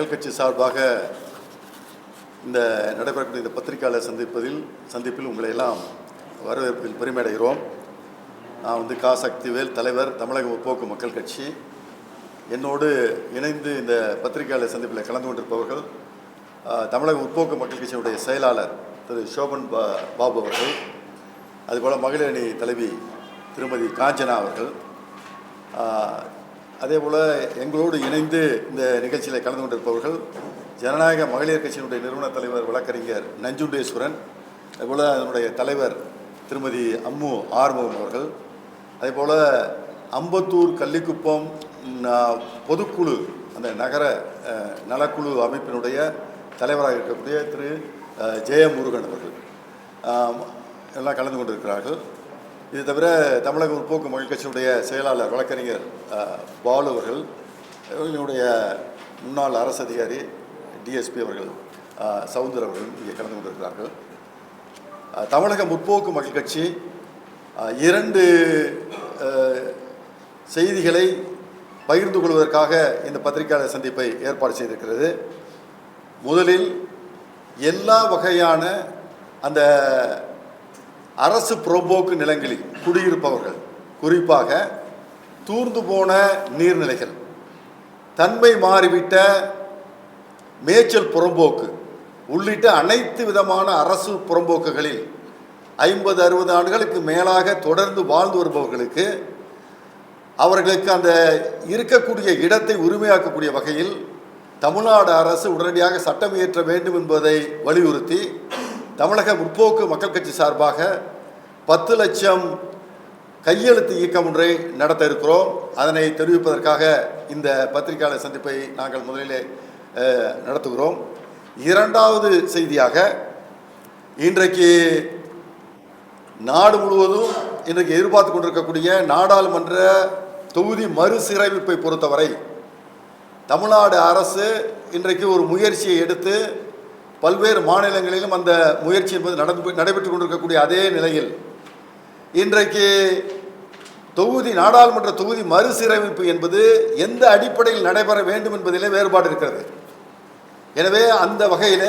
மக்கள் கட்சி சார்பாக இந்த நடைபெறக்கூடிய இந்த பத்திரிகையாளர் சந்திப்பதில் சந்திப்பில் உங்களை எல்லாம் வரவேற்பில் பெருமையடைகிறோம். நான் வந்து கா. சக்திவேல் தலைவர் தமிழக முற்போக்கு மக்கள் கட்சி. என்னோடு இணைந்து இந்த பத்திரிகையாளர் சந்திப்பில் கலந்து கொண்டிருப்பவர்கள் தமிழக முற்போக்கு மக்கள் கட்சியினுடைய செயலாளர் திரு. சோபன் பா பாபு அவர்கள் அதுபோல் மகளிர் அணி தலைவி திருமதி காஞ்சனா அவர்கள் அதே போல் எங்களோடு இணைந்து இந்த நிகழ்ச்சியில் கலந்து கொண்டிருப்பவர்கள் ஜனநாயக மகளிர் கட்சியினுடைய நிறுவன தலைவர் வழக்கறிஞர் நஞ்சுண்டேஸ்வரன் அதுபோல் அதனுடைய தலைவர் திருமதி அம்மு ஆறுமுகம் அவர்கள் அதேபோல் அம்பத்தூர் கள்ளிக்குப்பம் பொதுக்குழு அந்த நகர நலக்குழு அமைப்பினுடைய தலைவராக இருக்கக்கூடிய திரு ஜெயமுருகன் அவர்கள் எல்லாம் கலந்து கொண்டிருக்கிறார்கள். இது தவிர தமிழக முற்போக்கு மக்கள் கட்சியினுடைய செயலாளர் வழக்கறிஞர் பாலு அவர்கள் இவர்களுடைய முன்னாள் அரசு அதிகாரி டிஎஸ்பி அவர்கள் சவுந்தர் அவர்களும் இங்கே கலந்து கொண்டிருக்கிறார்கள். தமிழக முற்போக்கு மக்கள் கட்சி இரண்டு செய்திகளை பகிர்ந்து கொள்வதற்காக இந்த பத்திரிகையாளர் சந்திப்பை ஏற்பாடு செய்திருக்கிறது. முதலில் எல்லா வகையான அந்த அரசு புறம்போக்கு நிலங்களில் குடியிருப்பவர்கள் குறிப்பாக தூர்ந்து போன நீர்நிலைகள் தன்மை மாறிவிட்ட மேய்ச்சல் புறம்போக்கு உள்ளிட்ட அனைத்து விதமான அரசு புறம்போக்குகளில் ஐம்பது அறுபது ஆண்டுகளுக்கு மேலாக தொடர்ந்து வாழ்ந்து வருபவர்களுக்கு அவர்களுக்கு அந்த இருக்கக்கூடிய இடத்தை உரிமையாக்கக்கூடிய வகையில் தமிழ்நாடு அரசு உடனடியாக சட்டம் இயற்ற வேண்டும் என்பதை வலியுறுத்தி தமிழக முற்போக்கு மக்கள் கட்சி சார்பாக பத்து லட்சம் கையெழுத்து இயக்கம் ஒன்றை நடத்த இருக்கிறோம். அதனை தெரிவிப்பதற்காக இந்த பத்திரிகையாளர் சந்திப்பை நாங்கள் முதலிலே நடத்துகிறோம். இரண்டாவது செய்தியாக இன்றைக்கு நாடு முழுவதும் இன்றைக்கு எதிர்பார்த்து கொண்டிருக்கக்கூடிய நாடாளுமன்ற தொகுதி மறுசீரமைப்பை பொறுத்தவரை தமிழ்நாடு அரசு இன்றைக்கு ஒரு முயற்சியை எடுத்து பல்வேறு மாநிலங்களிலும் அந்த முயற்சி என்பது நடந்து நடைபெற்று கொண்டிருக்கக்கூடிய அதே நிலையில் இன்றைக்கு தொகுதி நாடாளுமன்ற தொகுதி மறுசீரமைப்பு என்பது எந்த அடிப்படையில் நடைபெற வேண்டும் என்பதிலே வேறுபாடு இருக்கிறது. எனவே அந்த வகையில்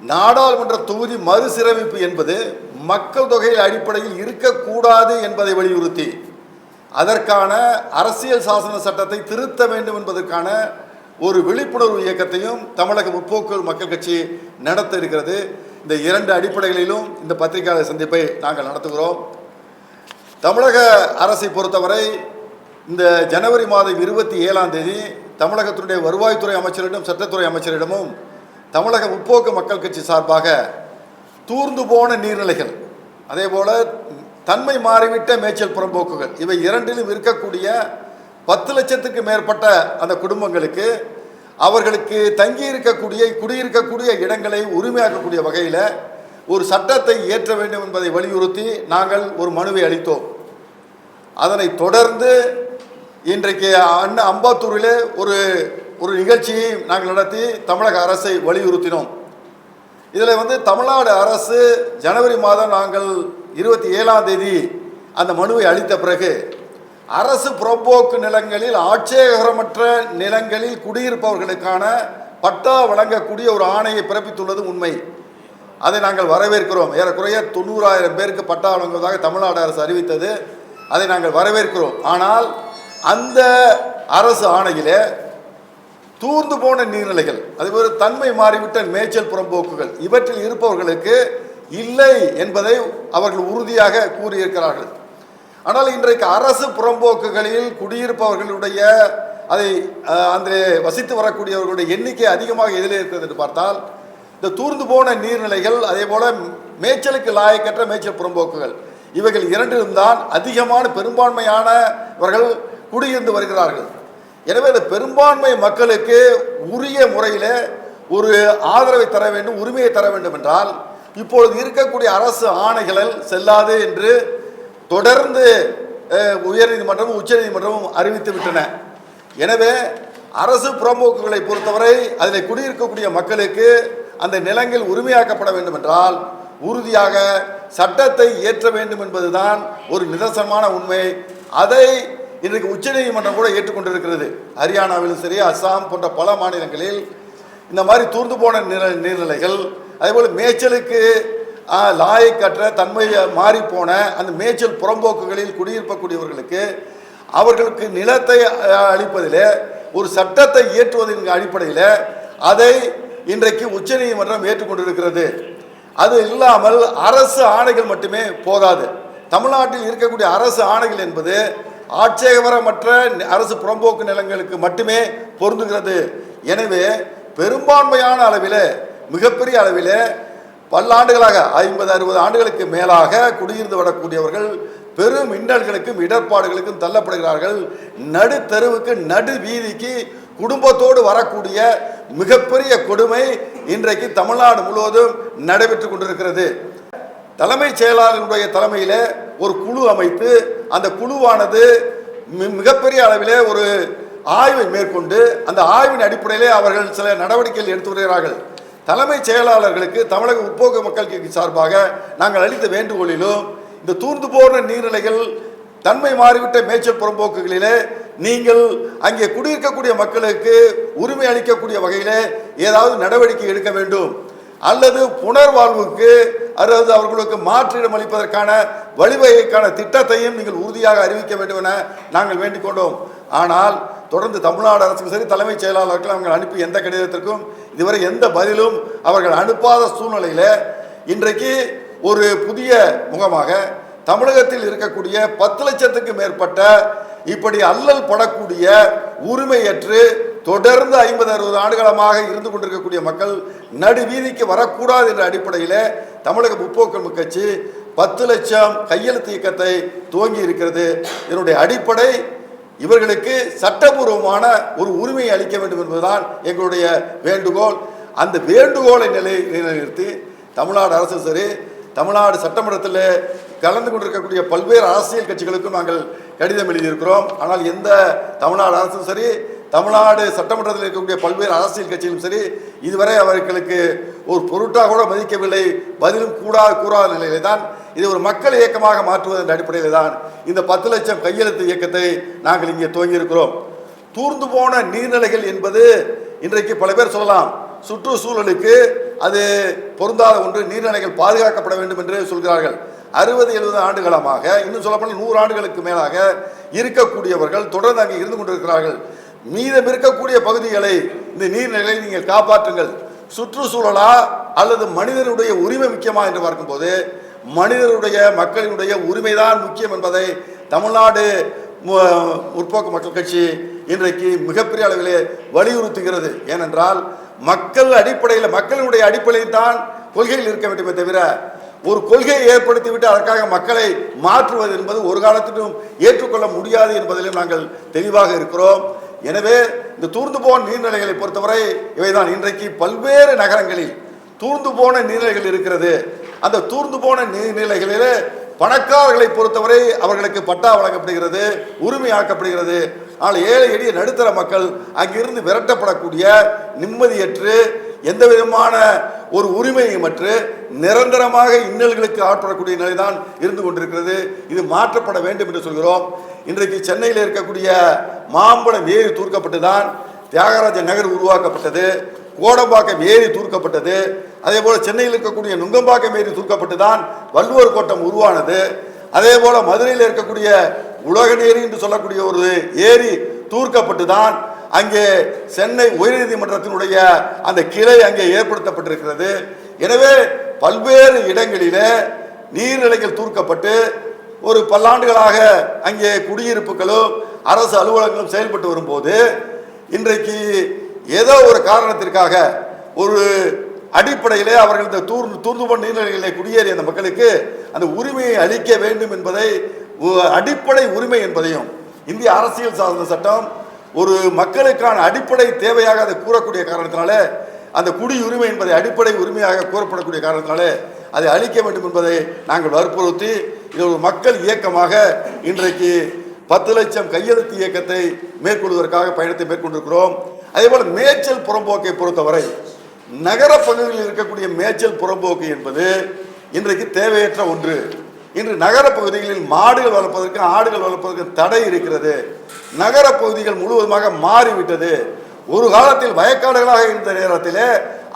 நாடாளுமன்ற தொகுதி மறுசீரமைப்பு என்பது மக்கள் தொகையில் அடிப்படையில் இருக்கக்கூடாது என்பதை வலியுறுத்தி அதற்கான அரசியல் சாசன சட்டத்தை திருத்த வேண்டும் என்பதற்கான ஒரு விழிப்புணர்வு இயக்கத்தையும் தமிழக முற்போக்கு மக்கள் கட்சி நடத்த இருக்கிறது. இந்த இரண்டு அடிப்படைகளிலும் இந்த பத்திரிகையாளர் சந்திப்பை நாங்கள் நடத்துகிறோம். தமிழக அரசை பொறுத்தவரை இந்த ஜனவரி மாதம் இருபத்தி ஏழாம் தேதி தமிழகத்தினுடைய வருவாய்த்துறை அமைச்சரிடம் சட்டத்துறை அமைச்சரிடமும் தமிழக முற்போக்கு மக்கள் கட்சி சார்பாக தூர்ந்து போன நீர்நிலைகள் அதே போல் தன்மை மாறிவிட்ட மேய்ச்சல் புறம்போக்குகள் இவை இரண்டிலும் இருக்கக்கூடிய பத்து லட்சத்துக்கு மேற்பட்ட அந்த குடும்பங்களுக்கு அவர்களுக்கு தங்கி இருக்கக்கூடிய குடியிருக்கக்கூடிய இடங்களை உரிமையாக்கக்கூடிய வகையில் ஒரு சட்டத்தை இயற்ற வேண்டும் என்பதை வலியுறுத்தி நாங்கள் ஒரு மனுவை அளித்தோம். அதனை தொடர்ந்து இன்றைக்கு அண்ணா அம்பாத்தூரிலே ஒரு ஒரு நிகழ்ச்சியை நாங்கள் நடத்தி தமிழக அரசை வலியுறுத்தினோம். இதில் வந்து தமிழ்நாடு அரசு ஜனவரி மாதம் நாங்கள் இருபத்தி ஏழாம் தேதி அந்த மனுவை அளித்த பிறகு அரசு புறம்போக்கு நிலங்களில் ஆட்சேகரமற்ற நிலங்களில் குடியிருப்பவர்களுக்கான பட்டா வழங்கக்கூடிய ஒரு ஆணையை பிறப்பித்துள்ளது உண்மை. அதை நாங்கள் வரவேற்கிறோம். ஏறக்குறைய தொண்ணூறாயிரம் பேருக்கு பட்டா வழங்குவதாக தமிழ்நாடு அரசு அறிவித்தது. அதை நாங்கள் வரவேற்கிறோம். ஆனால் அந்த அரசு ஆணையிலே தூர்ந்து போன நீர்நிலைகள் அதுபோல தன்மை மாறிவிட்ட மேய்ச்சல் புறம்போக்குகள் இவற்றில் இருப்பவர்களுக்கு இல்லை என்பதை அவர்கள் உறுதியாக கூறியிருக்கிறார்கள். ஆனால் இன்றைக்கு அரசு புறம்போக்குகளில் குடியிருப்பவர்களுடைய அதை அந்த வசித்து வரக்கூடியவர்களுடைய எண்ணிக்கை அதிகமாக எதில் இருக்கிறது என்று பார்த்தால் இந்த தூர்ந்து போன நீர்நிலைகள் அதே போல மேய்ச்சலுக்கு லாயக்கற்ற மேய்ச்சல் புறம்போக்குகள் இவைகள் இரண்டிலும் தான் அதிகமான பெரும்பான்மையானவர்கள் குடியிருந்து வருகிறார்கள். எனவே இந்த பெரும்பான்மை மக்களுக்கு உரிய முறையில் ஒரு ஆதரவை தர வேண்டும் உரிமையை தர வேண்டும் என்றால் இப்பொழுது இருக்கக்கூடிய அரசு ஆணைகளில் செல்லாது என்று தொடர்ந்து உயர்நீதிமன்றமும் உச்சநீதிமன்றமும் அறிவித்து விட்டன. எனவே அரசு புறம்போக்குகளை பொறுத்தவரை அதில் குடியிருக்கக்கூடிய மக்களுக்கு அந்த நிலங்கள் உரிமையாக்கப்பட வேண்டும் என்றால் உறுதியாக சட்டத்தை இயற்ற வேண்டும் என்பதுதான் ஒரு நிதர்சனமான உண்மை. அதை இன்றைக்கு உச்சநீதிமன்றம் கூட ஏற்றுக்கொண்டிருக்கிறது. ஹரியானாவிலும் சரி அஸ்ஸாம் போன்ற பல மாநிலங்களில் இந்த மாதிரி தூர்ந்து போன நீர் நீர்நிலைகள் அதேபோல் மேய்ச்சலுக்கு லாயக்கற்ற தன்மையை மாறி போன அந்த மேய்ச்சல் புறம்போக்குகளில் குடியிருக்கக்கூடியவர்களுக்கு அவர்களுக்கு நிலத்தை அளிப்பதில் அளிப்பதிலே ஒரு சட்டத்தை இயற்றுவதன் அடிப்படையில் அதை இன்றைக்கு உச்சநீதிமன்றம் ஏற்றுக்கொண்டிருக்கிறது. அது இல்லாமல் அரசு ஆணைகள் மட்டுமே போதாது. தமிழ்நாட்டில் இருக்கக்கூடிய அரசு ஆணைகள் என்பது ஆட்சேபரமற்ற அரசு புறம்போக்கு நிலங்களுக்கு மட்டுமே பொருந்துகிறது. எனவே பெரும்பான்மையான அளவில் மிகப்பெரிய அளவில் பல்லாண்டுகளாக ஐம்பது அறுபது ஆண்டுகளுக்கு மேலாக குடியிருந்து வரக்கூடியவர்கள் பெரும் இன்னல்களுக்கும் இடர்பாடுகளுக்கும் தள்ளப்படுகிறார்கள். நடுத்தெருவுக்கு நடு வீதிக்கு குடும்பத்தோடு வரக்கூடிய மிகப்பெரிய கொடுமை இன்றைக்கு தமிழ்நாடு முழுவதும் நடைபெற்று கொண்டிருக்கிறது. தலைமைச் செயலாளருடைய தலைமையில் ஒரு குழு அமைத்து அந்த குழுவானது மி- மிகப்பெரிய அளவிலே ஒரு ஆய்வை மேற்கொண்டு அந்த ஆய்வின் அடிப்படையிலே அவர்கள் சில நடவடிக்கைகள் எடுத்து வருகிறார்கள். தலைமைச் செயலாளர்களுக்கு தமிழக முற்போக்கு மக்கள் கட்சி சார்பாக நாங்கள் அளித்த வேண்டுகோளிலும் இந்த தூர்ந்து போன நீர்நிலைகள் தன்மை மாறிவிட்ட மேய்ச்சல் புறம்போக்குகளிலே நீங்கள் அங்கே குடியிருக்கக்கூடிய மக்களுக்கு உரிமை அளிக்கக்கூடிய வகையிலே ஏதாவது நடவடிக்கை எடுக்க வேண்டும். அல்லது புனர்வாழ்வுக்கு அதாவது அவர்களுக்கு மாற்றிடம் அளிப்பதற்கான வழிவகைக்கான திட்டத்தையும் நீங்கள் உறுதியாக அறிவிக்க வேண்டும் என நாங்கள் வேண்டிக் கொண்டோம். ஆனால் தொடர்ந்து தமிழ்நாடு அரசுக்கு சரி தலைமைச் செயலாளர்கள் அவங்க அனுப்பி எந்த கடிதத்திற்கும் இதுவரை எந்த பதிலும் அவர்கள் அனுப்பாத சூழ்நிலையில் இன்றைக்கு ஒரு புதிய முகமாக தமிழகத்தில் இருக்கக்கூடிய பத்து லட்சத்துக்கு மேற்பட்ட இப்படி அல்லல் படக்கூடிய உரிமையற்று தொடர்ந்து ஐம்பது அறுபது ஆண்டுகளமாக இருந்து கொண்டிருக்கக்கூடிய மக்கள் நடு வீதிக்கு வரக்கூடாது என்ற அடிப்படையில் தமிழக முற்போக்கு கட்சி பத்து லட்சம் கையெழுத்து இயக்கத்தை துவங்கி இருக்கிறது. இதனுடைய அடிப்படை இவர்களுக்கு சட்டபூர்வமான ஒரு உரிமையை அளிக்க வேண்டும் என்பதுதான் எங்களுடைய வேண்டுகோள். அந்த வேண்டுகோளை நிலை நிலைநிறுத்தி தமிழ்நாடு அரசு சரி தமிழ்நாடு சட்டமன்றத்தில் கலந்து கொண்டிருக்கக்கூடிய பல்வேறு அரசியல் கட்சிகளுக்கும் நாங்கள் கடிதம் எழுதியிருக்கிறோம். ஆனால் எந்த தமிழ்நாடு அரசும் சரி தமிழ்நாடு சட்டமன்றத்தில் இருக்கக்கூடிய பல்வேறு அரசியல் கட்சியிலும் சரி இதுவரை அவர்களுக்கு ஒரு பொருட்டாக கூட மதிக்கவில்லை. பதிலும் கூடா கூறாத நிலையிலே தான் இது ஒரு மக்கள் இயக்கமாக மாற்றுவதன் அடிப்படையில் தான் இந்த பத்து லட்சம் கையெழுத்து இயக்கத்தை நாங்கள் இங்கே துவங்கியிருக்கிறோம். தூர்ந்து போன நீர்நிலைகள் என்பது இன்றைக்கு பல பேர் சொல்லலாம். சுற்றுச்சூழலுக்கு அது பொருந்தாத ஒன்று நீர்நிலைகள் பாதுகாக்கப்பட வேண்டும் என்று சொல்கிறார்கள். அறுபது எழுபது ஆண்டுகளமாக இன்னும் சொல்லப்போனால் நூறு ஆண்டுகளுக்கு மேலாக இருக்கக்கூடியவர்கள் தொடர்ந்து அங்கே இருந்து கொண்டிருக்கிறார்கள். மீதம் இருக்கக்கூடிய பகுதிகளை இந்த நீர்நிலையை நீங்கள் காப்பாற்றுங்கள். சுற்றுச்சூழலா அல்லது மனிதனுடைய உரிமை முக்கியமா என்று பார்க்கும்போது மனிதனுடைய மக்களினுடைய உரிமைதான் முக்கியம் என்பதை தமிழ்நாடு முற்போக்கு மக்கள் கட்சி இன்றைக்கு மிகப்பெரிய அளவிலே வலியுறுத்துகிறது. ஏனென்றால் மக்கள் அடிப்படையில் மக்களினுடைய அடிப்படையில் தான் கொள்கையில் இருக்க வேண்டுமே தவிர ஒரு கொள்கையை ஏற்படுத்திவிட்டு அதற்காக மக்களை மாற்றுவது என்பது ஒரு காலத்திலும் ஏற்றுக்கொள்ள முடியாது என்பதிலும் நாங்கள் தெளிவாக இருக்கிறோம். எனவே இந்த தூர்ந்து போன நீர்நிலைகளை பொறுத்தவரை இவைதான் இன்றைக்கு பல்வேறு நகரங்களில் தூர்ந்து போன நீர்நிலைகள் இருக்கிறது. அந்த தூர்ந்து போன நீர்நிலைகளிலே பணக்காரர்களை பொறுத்தவரை அவர்களுக்கு பட்டா வழங்கப்படுகிறது உரிமையாக்கப்படுகிறது. ஆனால் ஏழை எளிய நடுத்தர மக்கள் அங்கிருந்து விரட்டப்படக்கூடிய நிம்மதியற்று எந்த விதமான ஒரு உரிமையுமற்று நிரந்தரமாக இன்னல்களுக்கு ஆட்படக்கூடிய நிலைதான் இருந்து கொண்டிருக்கிறது. இது மாற்றப்பட வேண்டும் என்று சொல்கிறோம். இன்றைக்கு சென்னையில் இருக்கக்கூடிய மாம்பழம் ஏரி தூர்க்கப்பட்டு தான் தியாகராஜ நகர் உருவாக்கப்பட்டது. கோடம்பாக்கம் ஏரி தூர்க்கப்பட்டது. அதே போல் சென்னையில் இருக்கக்கூடிய நுங்கம்பாக்கம் ஏரி தூர்க்கப்பட்டு தான் வள்ளுவர் கோட்டம் உருவானது. அதே போல் மதுரையில் இருக்கக்கூடிய உலகநேரி என்று சொல்லக்கூடிய ஒரு ஏரி தூர்க்கப்பட்டு தான் அங்கே சென்னை உயர்நீதிமன்றத்தினுடைய அந்த கிளை அங்கே ஏற்படுத்தப்பட்டிருக்கிறது. எனவே பல்வேறு இடங்களிலே நீர்நிலைகள் தூர்க்கப்பட்டு ஒரு பல்லாண்டுகளாக அங்கே குடியிருப்புகளும் அரசு அலுவலகங்களும் செயல்பட்டு வரும்போது இன்றைக்கு ஏதோ ஒரு காரணத்திற்காக ஒரு அடிப்படையிலே அவர்கள் இந்த தூர் தூர்ந்துபோன நீர்நிலைகளிலே குடியேறிய அந்த மக்களுக்கு அந்த உரிமையை அளிக்க வேண்டும் என்பதை அடிப்படை உரிமை என்பதையும் இந்திய அரசியல் சாசன சட்டம் ஒரு மக்களுக்கான அடிப்படை தேவையாக அதை கூறக்கூடிய காரணத்தினாலே அந்த குடியுரிமை என்பதை அடிப்படை உரிமையாக கூறப்படக்கூடிய காரணத்தினாலே அதை அழிக்க வேண்டும் என்பதை நாங்கள் வற்புறுத்தி இது ஒரு மக்கள் இயக்கமாக இன்றைக்கு பத்து லட்சம் கையெழுத்து இயக்கத்தை மேற்கொள்வதற்காக பயணத்தை மேற்கொண்டிருக்கிறோம். அதேபோல் மேய்ச்சல் புறம்போக்கை பொறுத்தவரை நகர பகுதிகளில் இருக்கக்கூடிய மேய்ச்சல் புறம்போக்கு என்பது இன்றைக்கு தேவையற்ற ஒன்று. இன்று நகர பகுதிகளில் மாடுகள் வளர்ப்பதற்கு ஆடுகள் வளர்ப்பதற்கு தடை இருக்கிறது. நகர பகுதிகள் முழுவதுமாக மாறிவிட்டது. ஒரு காலத்தில் வயக்காடுகளாக இருந்த நேரத்திலே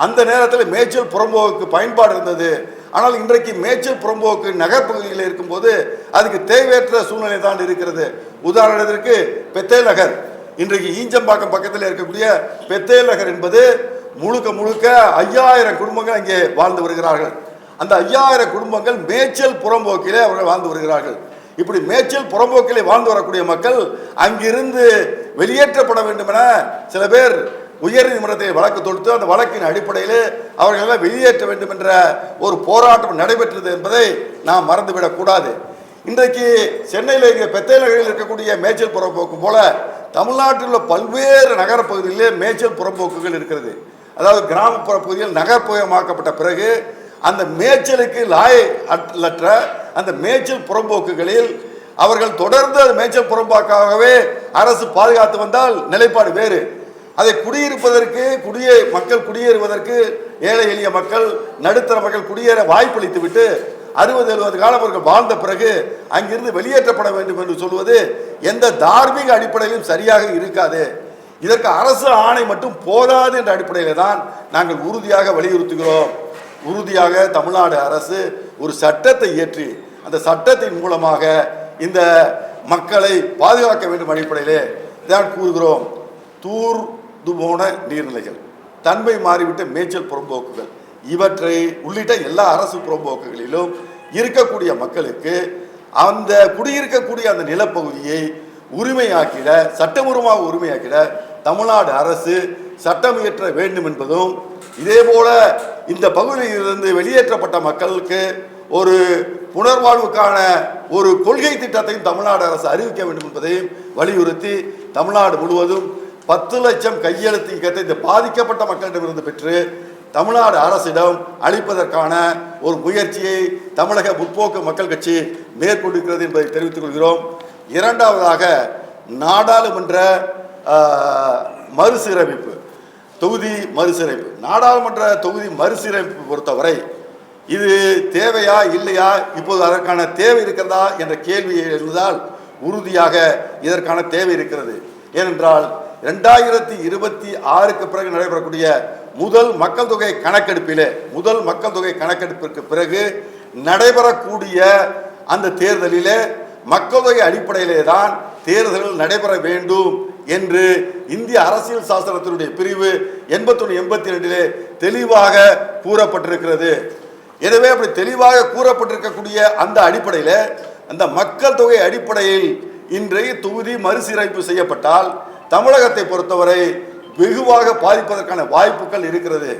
அந்த நேரத்தில் மேய்ச்சல் புறம்போக்கு பயன்பாடு இருந்தது. ஆனால் இன்றைக்கு மேய்ச்சல் புறம்போக்கு நகர்ப்பகுதியில் இருக்கும்போது அதுக்கு தேவையற்ற சூழ்நிலை தான் இருக்கிறது. உதாரணத்திற்கு பெத்தேல் நகர். இன்றைக்கு ஈஞ்சம்பாக்கம் பக்கத்தில் இருக்கக்கூடிய பெத்தே நகர் என்பது முழுக்க முழுக்க ஐயாயிரம் குடும்பங்கள் அங்கே வாழ்ந்து வருகிறார்கள். அந்த ஐயாயிரம் குடும்பங்கள் மேய்ச்சல் புறம்போக்கிலே அவர்கள் வாழ்ந்து வருகிறார்கள். இப்படி மேய்ச்சல் புறம்போக்கிலே வாழ்ந்து வரக்கூடிய மக்கள் அங்கிருந்து வெளியேற்றப்பட வேண்டும் என சில பேர் உயர்நீதிமன்றத்தை வழக்கு தொடுத்து அந்த வழக்கின் அடிப்படையில் அவர்கள் எல்லாம் வெளியேற்ற வேண்டும் என்ற ஒரு போராட்டம் நடைபெற்றது என்பதை நாம் மறந்துவிடக்கூடாது இன்றைக்கு சென்னையில் இருக்கிற பெத்தை நகரில் இருக்கக்கூடிய மேய்ச்சல் புறம்போக்கு போல தமிழ்நாட்டில் உள்ள பல்வேறு நகரப்பகுதிகளிலே மேய்ச்சல் புறம்போக்குகள் இருக்கிறது. அதாவது கிராமப்புற பகுதியில் நகர்ப்புறமாக்கப்பட்ட பிறகு அந்த மேய்ச்சலுக்கு லாய் அற்ற அந்த மேய்ச்சல் புறம்போக்குகளில் அவர்கள் தொடர்ந்து அது மேய்ச்சல் புறம்போக்காகவே அரசு பாதுகாத்து வந்தால் நிலைப்பாடு வேறு. அதை குடியிருப்பதற்கு குடியே மக்கள் குடியேறுவதற்கு ஏழை எளிய மக்கள் நடுத்தர மக்கள் குடியேற வாய்ப்பளித்து விட்டு அறுபது எழுபது காலம் அவர்கள் வாழ்ந்த பிறகு அங்கிருந்து வெளியேற்றப்பட வேண்டும் என்று சொல்வது எந்த தார்மீக அடிப்படையிலும் சரியாக இருக்காது. இதற்கு அரசு ஆணை மட்டும் போதாது என்ற அடிப்படையில் தான் நாங்கள் உறுதியாக வலியுறுத்துகிறோம். உறுதியாக தமிழ்நாடு அரசு ஒரு சட்டத்தை இயற்றி அந்த சட்டத்தின் மூலமாக இந்த மக்களை பாதுகாக்க வேண்டும் அடிப்படையிலே தான் கூறுகிறோம். தூர்ந்து போன நீர்நிலைகள் தன்மை மாறிவிட்ட மேய்ச்சல் புறம்போக்குகள் இவற்றை உள்ளிட்ட எல்லா அரசு புறம்போக்குகளிலும் இருக்கக்கூடிய மக்களுக்கு அந்த குடியிருக்கக்கூடிய அந்த நிலப்பகுதியை உரிமையாக்கிட சட்டபூர்வமாக உரிமையாக்கிட தமிழ்நாடு அரசு சட்டம் இயற்ற வேண்டும் என்பதும் இதே போல இந்த பகுதியிலிருந்து வெளியேற்றப்பட்ட மக்களுக்கு ஒரு புனர்வாழ்வுக்கான ஒரு கொள்கை திட்டத்தையும் தமிழ்நாடு அரசு அறிவிக்க வேண்டும் என்பதையும் வலியுறுத்தி தமிழ்நாடு முழுவதும் பத்து லட்சம் கையெழுத்து இயக்கத்தை இந்த பாதிக்கப்பட்ட மக்களிடமிருந்து பெற்று தமிழ்நாடு அரசிடம் அளிப்பதற்கான ஒரு முயற்சியை தமிழக முற்போக்கு மக்கள் கட்சி மேற்கொண்டிருக்கிறது என்பதை தெரிவித்துக் கொள்கிறோம். இரண்டாவதாக நாடாளுமன்ற மறுசீரமைப்பு. தொகுதி மறுசீரமைப்பு. நாடாளுமன்ற தொகுதி மறுசீரமைப்பு பொறுத்தவரை இது தேவையா இல்லையா? இப்போது அதற்கான தேவை இருக்கிறதா என்ற கேள்வி எழுந்தால் உறுதியாக இதற்கான தேவை இருக்கிறது. ஏனென்றால் ரெண்டாயிரத்தி இருபத்தி ஆறுக்கு பிறகு நடைபெறக்கூடிய முதல் மக்கள் தொகை கணக்கெடுப்பிலே முதல் மக்கள் தொகை கணக்கெடுப்பிற்கு பிறகு நடைபெறக்கூடிய அந்த தேர்தலிலே மக்கள் தொகை அடிப்படையிலே தான் தேர்தல்கள் நடைபெற வேண்டும் என்று இந்திய அரசியல் சாஸ்திரத்தினுடைய பிரிவு எண்பத்தொன்று எண்பத்தி ரெண்டிலே தெளிவாக கூறப்பட்டிருக்கிறது. எனவே அப்படி தெளிவாக கூறப்பட்டிருக்கக்கூடிய அந்த அடிப்படையில் அந்த மக்கள் தொகை அடிப்படையில் இன்றைய தொகுதி மறுசீரமைப்பு செய்யப்பட்டால் தமிழகத்தை பொறுத்தவரை வெகுவாக பாதிப்பதற்கான வாய்ப்புகள் இருக்கிறது.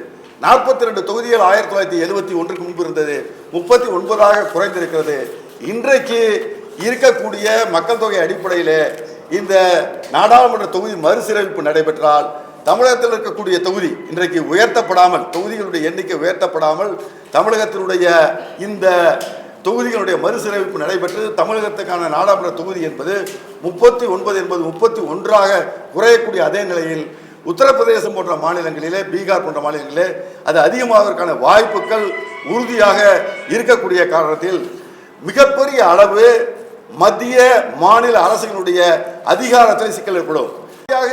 நாற்பத்தி ரெண்டு தொகுதிகள் ஆயிரத்தி தொள்ளாயிரத்தி எழுபத்தி ஒன்றுக்கு முன்பு இருந்தது. முப்பத்தி ஒன்பதாக குறைந்திருக்கிறது. இன்றைக்கு இருக்கக்கூடிய மக்கள் தொகை அடிப்படையில் இந்த நாடாளுமன்ற தொகுதி மறுசீரமைப்பு நடைபெற்றால் தமிழகத்தில் இருக்கக்கூடிய தொகுதி இன்றைக்கு உயர்த்தப்படாமல் தொகுதிகளுடைய எண்ணிக்கை உயர்த்தப்படாமல் தமிழகத்தினுடைய இந்த தொகுதிகளுடைய மறுசீரமைப்பு நடைபெற்று தமிழகத்துக்கான நாடாளுமன்ற தொகுதி என்பது முப்பத்தி ஒன்பது என்பது முப்பத்தி ஒன்றாக குறையக்கூடிய அதே நிலையில் உத்தரப்பிரதேசம் போன்ற மாநிலங்களிலே பீகார் போன்ற மாநிலங்களிலே அது அதிகமாவதற்கான வாய்ப்புகள் உறுதியாக இருக்கக்கூடிய காரணத்தில் மிகப்பெரிய அளவு மத்திய மாநில அரசுகளுடைய அதிகாரத்தில் சிக்கல் ஏற்படும்.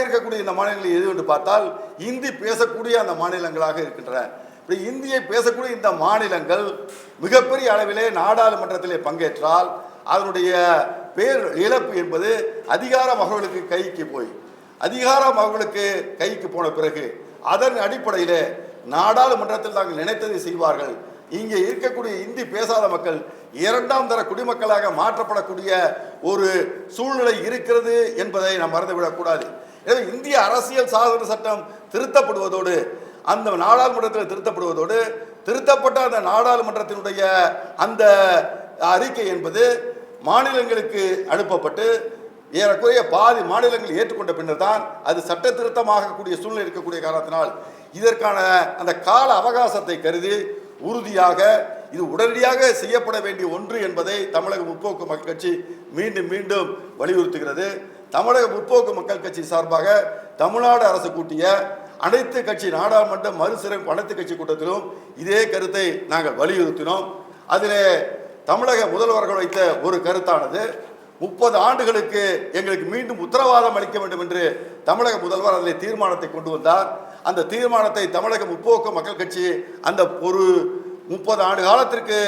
இருக்கக்கூடிய இந்த மாநிலங்கள் எது என்று பார்த்தால் இந்தி பேசக்கூடிய அந்த மாநிலங்களாக இருக்கின்றன. இப்படி இந்தியை பேசக்கூடிய இந்த மாநிலங்கள் மிகப்பெரிய அளவிலே நாடாளுமன்றத்திலே பங்கேற்றால் அதனுடைய பேர் இழப்பு என்பது அதிகார மகள்களுக்கு கைக்கு போய் அதிகார அவர்களுக்கு கைக்கு போன பிறகு அதன் அடிப்படையிலே நாடாளுமன்றத்தில் நாங்கள் நினைத்ததை செய்வார்கள் இங்கே இருக்கக்கூடிய இந்தி பேசாத மக்கள் இரண்டாம் தர குடிமக்களாக மாற்றப்படக்கூடிய ஒரு சூழ்நிலை இருக்கிறது என்பதை நாம் மறந்துவிடக்கூடாது எனவே இந்திய அரசியல் சாசன சட்டம் திருத்தப்படுவதோடு அந்த நாடாளுமன்றத்தில் திருத்தப்படுவதோடு திருத்தப்பட்ட அந்த நாடாளுமன்றத்தினுடைய அந்த அறிக்கை என்பது மாநிலங்களுக்கு அனுப்பப்பட்டு ஏறக்குறைய பாதி மாநிலங்கள் ஏற்றுக்கொண்ட பின்னர் தான் அது சட்ட திருத்தமாகக்கூடிய சூழ்நிலை இருக்கக்கூடிய காரணத்தினால் இதற்கான அந்த கால அவகாசத்தை கருதி உறுதியாக இது உடனடியாக செய்யப்பட வேண்டிய ஒன்று என்பதை தமிழக முற்போக்கு மக்கள் கட்சி மீண்டும் மீண்டும் வலியுறுத்துகிறது. தமிழக முற்போக்கு மக்கள் கட்சி சார்பாக தமிழ்நாடு அரசு கூட்டிய அனைத்து கட்சி நாடாளுமன்ற மறுசீரமைப்பு அனைத்து கட்சி கூட்டத்திலும் இதே கருத்தை நாங்கள் வலியுறுத்தினோம். அதிலே தமிழக முதல்வர்கள் வைத்த ஒரு கருத்தானது முப்பது ஆண்டுகளுக்கு எங்களுக்கு மீண்டும் உத்தரவாதம் அளிக்க வேண்டும் என்று தமிழக முதல்வர் அதில் தீர்மானத்தை கொண்டு வந்தார். அந்த தீர்மானத்தை தமிழக முற்போக்கு மக்கள் கட்சி அந்த ஒரு முப்பது ஆண்டு காலத்திற்கு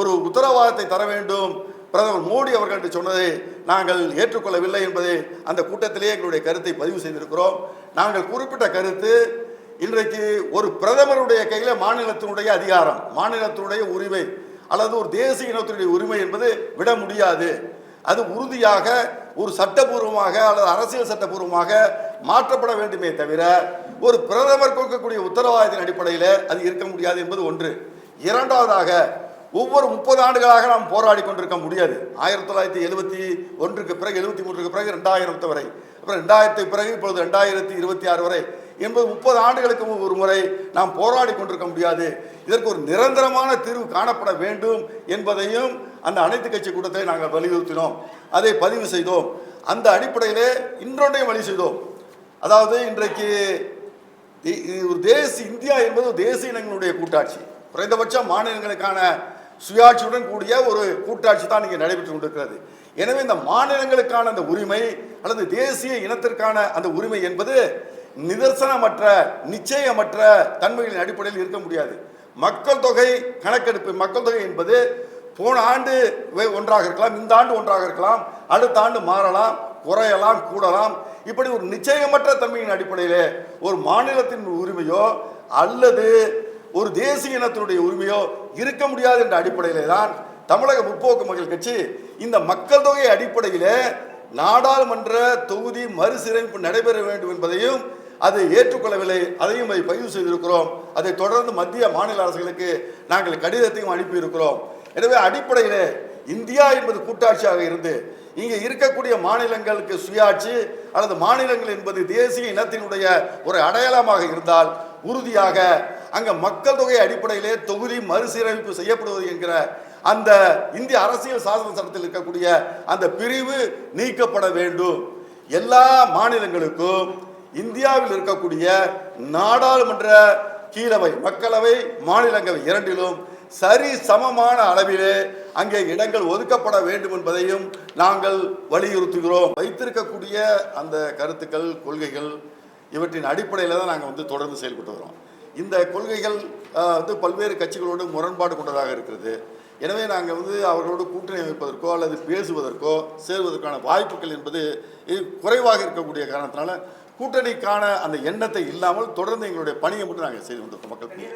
ஒரு உத்தரவாதத்தை தர வேண்டும். பிரதமர் மோடி அவர்கள் என்று சொன்னதை நாங்கள் ஏற்றுக்கொள்ளவில்லை என்பதை அந்த கூட்டத்திலேயே எங்களுடைய கருத்தை பதிவு செய்திருக்கிறோம். நாங்கள் குறிப்பிட்ட கருத்து இன்றைக்கு ஒரு பிரதமருடைய கையில் மாநிலத்தினுடைய அதிகாரம் மாநிலத்தினுடைய உரிமை அல்லது ஒரு தேசிய இனத்தினுடைய உரிமை என்பது விட முடியாது. அது உறுதியாக ஒரு சட்டபூர்வமாக அல்லது அரசியல் சட்டபூர்வமாக மாற்றப்பட வேண்டுமே தவிர ஒரு பிரதமர் கொடுக்கக்கூடிய உத்தரவாதத்தின் அடிப்படையில் அது இருக்க முடியாது என்பது ஒன்று. இரண்டாவதாக ஒவ்வொரு முப்பது ஆண்டுகளாக நாம் போராடி கொண்டிருக்க முடியாது. ஆயிரத்தி தொள்ளாயிரத்தி எழுபத்தி ஒன்றுக்கு பிறகு எழுபத்தி மூன்றுக்கு பிறகு ரெண்டாயிரத்து வரை. அப்புறம் ரெண்டாயிரத்து பிறகு இப்பொழுது ரெண்டாயிரத்தி இருபத்தி ஆறு வரை. என்பது முப்பது ஆண்டுகளுக்கு ஒரு முறை நாம் போராடி கொண்டிருக்க முடியாது. இதற்கு ஒரு நிரந்தரமான தீர்வு காணப்பட வேண்டும் என்பதையும் அந்த அனைத்து கட்சி கூட்டத்தை நாங்கள் வலியுறுத்தினோம். அதை பதிவு செய்தோம். அந்த அடிப்படையிலே இன்றொன்றையும் வழி செய்தோம். அதாவது இன்றைக்கு இது ஒரு தேசிய இந்தியா என்பது ஒரு தேசிய இனங்களுடைய கூட்டாட்சி. குறைந்தபட்சம் மாநிலங்களுக்கான சுயாட்சியுடன் கூடிய ஒரு கூட்டாட்சி தான் இங்கே நடைபெற்று கொண்டிருக்கிறது. எனவே இந்த மாநிலங்களுக்கான அந்த உரிமை அல்லது தேசிய இனத்திற்கான அந்த உரிமை என்பது நிதர்சனமற்ற நிச்சயமற்ற தன்மைகளின் அடிப்படையில் இருக்க முடியாது. மக்கள் தொகை கணக்கெடுப்பு மக்கள் தொகை என்பது போன ஆண்டு ஒன்றாக இருக்கலாம் இந்த ஆண்டு ஒன்றாக இருக்கலாம் அடுத்த ஆண்டு மாறலாம் குறையலாம் கூடலாம் இப்படி ஒரு நிச்சயமற்ற தன்மையின் அடிப்படையிலே ஒரு மாநிலத்தின் உரிமையோ அல்லது ஒரு தேசிய இனத்தினுடைய உரிமையோ இருக்க முடியாது என்ற அடிப்படையிலே தான் தமிழக முற்போக்கு மக்கள் கட்சி இந்த மக்கள் தொகை அடிப்படையிலே நாடாளுமன்ற தொகுதி மறுசீரமைப்பு நடைபெற வேண்டும் என்பதையும் அதை ஏற்றுக்கொள்ளவில்லை அதையும் அதை பதிவு செய்திருக்கிறோம். அதை தொடர்ந்து மத்திய மாநில அரசுகளுக்கு நாங்கள் கடிதத்தையும் அனுப்பியிருக்கிறோம். எனவே அடிப்படையிலே இந்தியா என்பது கூட்டாட்சியாக இருந்து இங்கே இருக்கக்கூடிய மாநிலங்களுக்கு சுயாட்சி அல்லது மாநிலங்கள் என்பது தேசிய இனத்தினுடைய ஒரு அடையாளமாக இருந்தால் உறுதியாக அங்கே மக்கள் தொகை அடிப்படையிலே தொகுதி மறுசீரமைப்பு செய்யப்படுவது என்கிற அந்த இந்திய அரசியல் சாசன சட்டத்தில் இருக்கக்கூடிய அந்த பிரிவு நீக்கப்பட வேண்டும். எல்லா மாநிலங்களுக்கும் இந்தியாவில் இருக்கக்கூடிய நாடாளுமன்ற கீழவை மக்களவை மாநிலங்களவை இரண்டிலும் சரி சமமான அளவிலே அங்கே இடங்கள் ஒதுக்கப்பட வேண்டும் என்பதையும் நாங்கள் வலியுறுத்துகிறோம். வைத்திருக்கக்கூடிய அந்த கருத்துக்கள் கொள்கைகள் இவற்றின் அடிப்படையில் தான் நாங்கள் வந்து தொடர்ந்து செயல்பட்டு வரோம். இந்த கொள்கைகள் வந்து பல்வேறு கட்சிகளோடு முரண்பாடு கொண்டதாக இருக்கிறது. எனவே நாங்கள் வந்து அவர்களோடு கூட்டணி அமைப்பதற்கோ அல்லது பேசுவதற்கோ சேருவதற்கான வாய்ப்புகள் என்பது குறைவாக இருக்கக்கூடிய காரணத்தினால கூட்டணிக்கான அந்த எண்ணத்தை இல்லாமல் தொடர்ந்து எங்களுடைய பணியை மட்டும் நாங்கள் செய்து வந்திருக்கோம் மக்களுக்கு